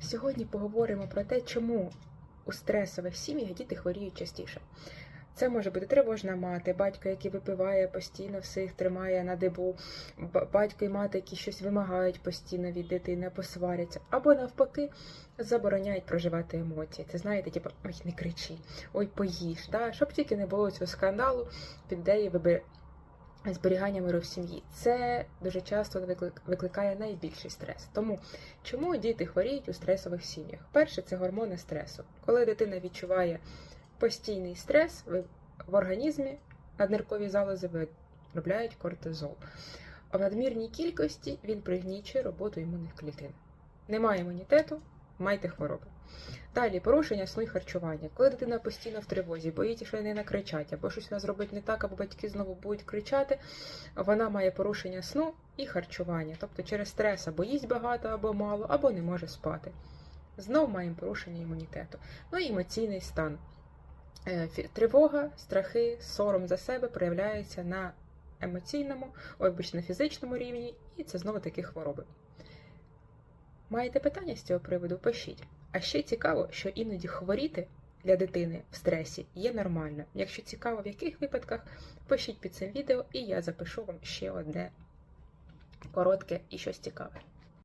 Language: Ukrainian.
Сьогодні поговоримо про те, чому у стресових сім'ях діти хворіють частіше. Це може бути тривожна мати, батько, який випиває постійно всіх, тримає на дибу, батько і мати, які щось вимагають постійно від дитини, посваряться, або навпаки забороняють проживати емоції. Це знаєте, типу, ой, не кричи, ой, поїж, да? щоб тільки не було цього скандалу під ідеєю виби- зберігання миру в сім'ї. Це дуже часто викликає найбільший стрес. Тому чому діти хворіють у стресових сім'ях? Перше це гормони стресу. Коли дитина відчуває постійний стрес, в організмі надниркові залози виробляють кортизол. А в надмірній кількості він пригнічує роботу імунних клітин. Немає імунітету, майте хвороби. Далі порушення сну і харчування. Коли дитина постійно в тривозі, боїться, що не накричать, або щось вона зробить не так, або батьки знову будуть кричати, вона має порушення сну і харчування. Тобто через стрес або їсть багато або мало, або не може спати. Знов маємо порушення імунітету. Ну і емоційний стан. Е, Тривога, страхи, сором за себе проявляються на емоційному, на фізичному рівні, і це знову таки хвороби. Маєте питання з цього приводу? Пишіть. А ще цікаво, що іноді хворіти для дитини в стресі є нормально. Якщо цікаво, в яких випадках, пишіть під цим відео, і я запишу вам ще одне коротке і щось цікаве.